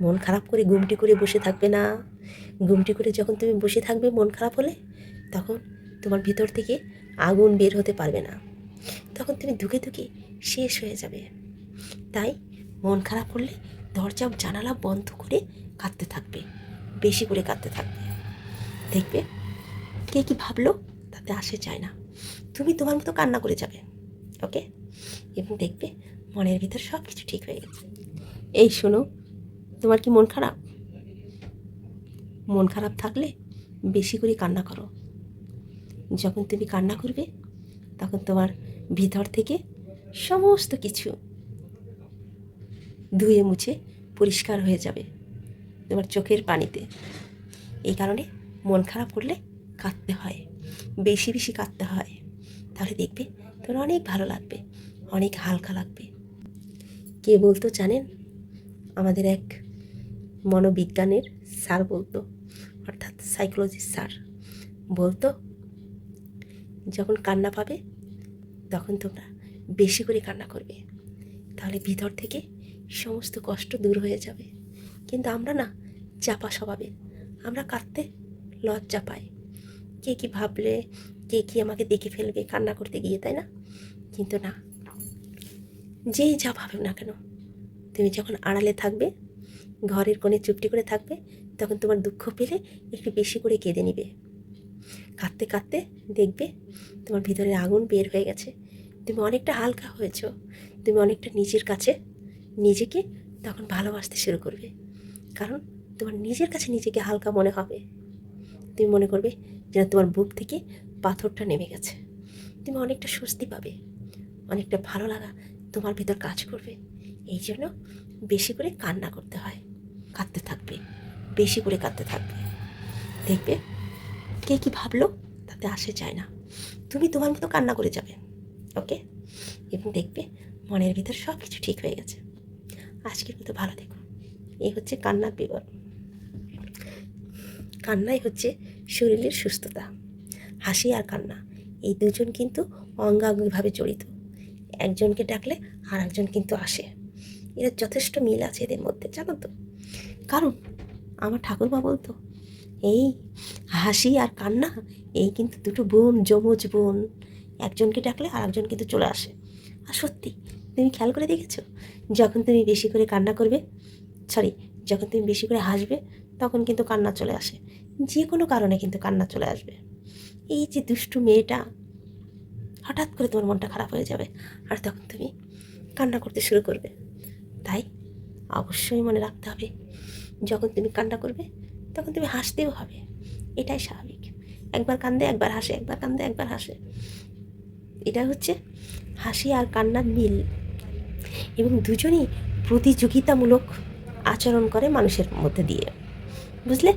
মন খারাপ করে গুমটি করে বসে থাকবে না। গুমটি করে যখন তুমি বসে থাকবে মন খারাপ হলে, তখন তোমার ভিতর থেকে আগুন বের হতে পারবে না। তখন তুমি ধুকে ধুকে শেষ হয়ে যাবে। তাই মন খারাপ করলে দরজা জানালা বন্ধ করে কাঁদতে থাকবে, বেশি করে কাঁদতে থাকবে। দেখবে কে কি ভাবলো তাতে আসে যায় না। তুমি তোমার মতো কান্না করে যাবে ওকে এবং দেখবে মনের ভিতর সব কিছু ঠিক হয়ে গেছে। এই শোনো তোমার কি মন খারাপ? মন খারাপ থাকলে বেশি করে কান্না করো। যখন তুমি কান্না করবে, তখন তোমার ভিতর থেকে সমস্ত কিছু ধুয়ে মুছে পরিষ্কার হয়ে যাবে তোমার চোখের পানিতে। এই কারণে মন খারাপ করলে কাঁদতে হয়, বেশি বেশি কাঁদতে হয়। তাহলে দেখবে তোমার অনেক ভালো লাগবে, অনেক হালকা লাগবে। কে বলতো জানেন? আমাদের এক মনোবিজ্ঞানের স্যার বলতো, অর্থাৎ সাইকোলজির স্যার বলতো, যখন কান্না পাবে তখন তোমরা বেশি করে কান্না করবে। তাহলে ভিতর থেকে সমস্ত কষ্ট দূর হয়ে যাবে। কিন্তু আমরা না চাপা স্বভাবে আমরা কাঁদতে লজ্জা পাই। কে কি ভাবলে, কে কি আমাকে দেখে ফেলবে কান্না করতে গিয়ে, তাই না? কিন্তু না, যেই যা ভাবে না কেন, তুমি যখন আড়ালে থাকবে ঘরের কোণে চুপটি করে থাকবে, তখন তোমার দুঃখ পেলে একটু বেশি করে কেঁদে নিবে। কাঁদতে কাঁদতে দেখবে তোমার ভিতরে আগুন বের হয়ে গেছে। তুমি অনেকটা হালকা হয়েছ। তুমি অনেকটা নিজের কাছে নিজেকে তখন ভালোবাসতে শুরু করবে। কারণ তোমার নিজের কাছে নিজেকে হালকা মনে হবে। তুমি মনে করবে যেন তোমার বুক থেকে পাথরটা নেমে গেছে। তুমি অনেকটা স্বস্তি পাবে। অনেকটা ভালো লাগা তোমার ভিতর কাজ করবে। এই জন্য বেশি করে কান্না করতে হয়। কাঁদতে থাকবে, বেশি করে কাঁদতে থাকবে। দেখবে কে কি ভাবলো তাতে আসে যায় না। তুমি তোমার মতো কান্না করে যাবে, ওকে? এবং দেখবে মনের ভিতর সব কিছু ঠিক হয়ে গেছে। আজকের মতো ভালো দেখো এই হচ্ছে কান্নার বিবরণ। কান্নাই হচ্ছে শরীরের সুস্থতা। হাসি আর কান্না, এই দুজন কিন্তু অঙ্গাঙ্গিভাবে জড়িত। একজনকে ডাকলে আর একজন কিন্তু আসে। এর যথেষ্ট মিল আছে এদের মধ্যে, জানো তো। কারণ আমার ঠাকুরমা বলতো, এই হাসি আর কান্না, এই কিন্তু দুটো বোন, যমজ বোন। একজনকে ডাকলে আর একজন কিন্তু চলে আসে। আর সত্যি, তুমি খেয়াল করে দেখেছ? যখন তুমি বেশি করে কান্না করবে সরি যখন তুমি বেশি করে হাসবে, তখন কিন্তু কান্না চলে আসে। যে কোনো কারণে কিন্তু কান্না চলে আসবে। এই যে দুষ্টু মেয়েটা, হঠাৎ করে তোমার মনটা খারাপ হয়ে যাবে, আর তখন তুমি কান্না করতে শুরু করবে। তাই অবশ্যই মনে রাখতে হবে। যখন তুমি কান্না করবে, তখন তুমি হাসতেও হবে। এটাই স্বাভাবিক। একবার কান্দে, একবার হাসে, একবার কান্দে, একবার হাসে। এটা হচ্ছে হাসি আর কান্নার মিল। এবং দুজনই প্রতিযোগিতামূলক আচরণ করে মানুষের মধ্যে দিয়ে। বুঝলে?